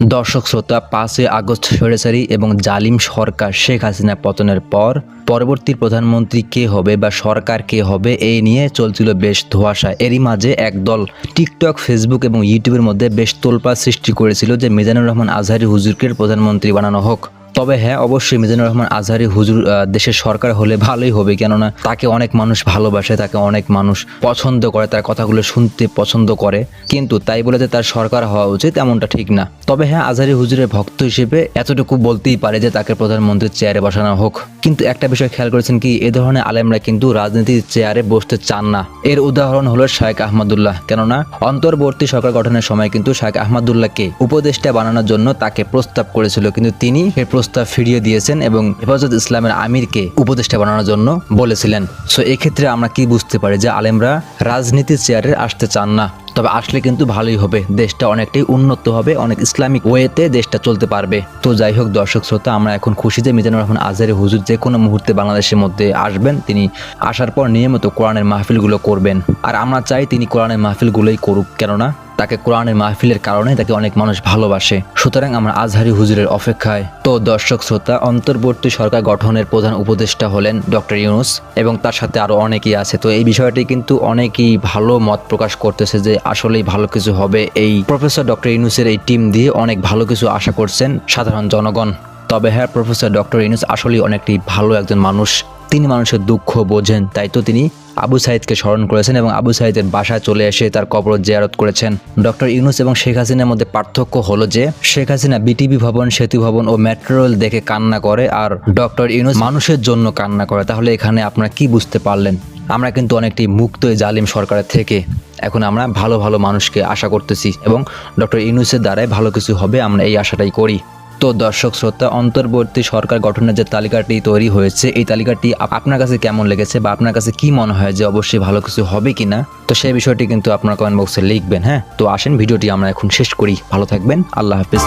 দর্শক শ্রোতা, পাঁচই আগস্ট সরেসারি এবং জালিম সরকার শেখ হাসিনা পতনের পর পরবর্তী প্রধানমন্ত্রী কে হবে বা সরকার কে হবে এই নিয়ে চলছিল বেশ ধোয়াশা। এরই মাঝে একদল টিকটক, ফেসবুক এবং ইউটিউবের মধ্যে বেশ তোলপা সৃষ্টি করেছিল যে মিজানুর রহমান আজহারি হুজুরকে প্রধানমন্ত্রী বানানো হোক। তবে হ্যাঁ অবশ্যই মিজানুর রহমান আজহারি হুজুর দেশের সরকার হলে ভালোই হবে। কেননা তাকে অনেক মানুষ ভালোবাসে, তাকে অনেক মানুষ পছন্দ করে, তার কথাগুলো শুনতে পছন্দ করে। কিন্তু তাই বলে যে তার সরকার হওয়া উচিত এমনটা ঠিক না। তবে হ্যাঁ আজহারি হুজুরের ভক্ত হিসেবে এতটুকু বলতেই পারে যে তাকে প্রধানমন্ত্রীর চেয়ারে বসানো হোক। কিন্তু একটা বিষয় খেয়াল করেছেন কি, এ ধরনের আলেমরা কিন্তু রাজনীতির চেয়ারে বসতে চান না। এর উদাহরণ হলো শায়েখ আহমদুল্লাহ। কেননা অন্তর্বর্তী সরকার গঠনের সময় কিন্তু শায়েখ আহমদুল্লাহকে উপদেষ্টা বানানোর জন্য তাকে প্রস্তাব করেছিল। কিন্তু তিনি এই প্রস্তাব ফিরিয়ে দিয়েছেন এবং হেফাজত ইসলামের আমিরকে উপদেষ্টা বানানোর জন্য বলেছিলেন। সো এক্ষেত্রে আমরা কি বুঝতে পারি যে আলেমরা রাজনীতির চেয়ারে আসতে চান না? তবে আসলে কিন্তু ভালোই হবে। দেশটা অনেকটাই উন্নত হবে, অনেক ইসলামিক ওয়েতে দেশটা চলতে পারবে। তো যাই হোক, দর্শক শ্রোতা, আমরা এখন খুশি যে মিজানুর রহমান আজহারি হুজুর যে কোনো মুহূর্তে বাংলাদেশের মধ্যে আসবেন। তিনি আসার পর নিয়মিত কোরআনের মাহফিলগুলো করবেন। আর আমরা চাই তিনি কোরআনের মাহফিলগুলোই করুক। কেননা তাকে কোরআনের মাহফিলের কারণে তাকে অনেক মানুষ ভালোবাসে। সুতরাং আমরা আজহারি হুজুরের অপেক্ষায়। তো দর্শক শ্রোতা, অন্তর্বর্তী সরকার গঠনের প্রধান উপদেষ্টা হলেন ডক্টর ইউনুস এবং তার সাথে আরও অনেকেই আছে। তো এই বিষয়টি কিন্তু অনেকেই ভালো মত প্রকাশ করতেছে যে আসলেই ভালো কিছু হবে। এই প্রফেসর ডক্টর ইউনুসের এই টিম দিয়ে অনেক ভালো কিছু আশা করছেন সাধারণ জনগণ। তবে হ্যাঁ প্রফেসর ডক্টর ইউনুস আসলেই অনেকটি ভালো একজন মানুষ। তিনি মানুষের দুঃখ বোঝেন, তাই তো তিনি আবু সাইদকে স্মরণ করেছেন এবং আবু সাইদের বাসায় চলে এসে তার কবর জিয়ারত করেছেন। ডক্টর ইউনুস এবং শেখ হাসিনার মধ্যে পার্থক্য হলো যে, শেখ হাসিনা বিটিভি ভবন, সেতু ভবন ও মেট্রো রেল দেখে কান্না করে আর ডক্টর ইউনুস মানুষের জন্য কান্না করে। তাহলে এখানে আপনারা কি বুঝতে পারলেন? আমরা কিন্তু অনেকটি মুক্ত জালিম সরকারের থেকে। এখন আমরা ভালো ভালো মানুষকে আশা করতেছি এবং ডক্টর ইউনুসের দ্বারাই ভালো কিছু হবে, আমরা এই আশাটাই করি। তো দর্শক শ্রোতা, অন্তর্বর্তী সরকার গঠনের যে তালিকাটি তৈরি হয়েছে, এই তালিকাটি আপনার কাছে কেমন লেগেছে বা আপনার কাছে কি মনে হয় যে অবশ্যই ভালো কিছু হবে কি না তো সেই বিষয়টি কিন্তু আপনার কমেন্ট বক্সে লিখবেন হ্যাঁ? তো আসেন, ভিডিওটি আমরা এখন শেষ করি। ভালো থাকবেন, আল্লাহ হাফিজ।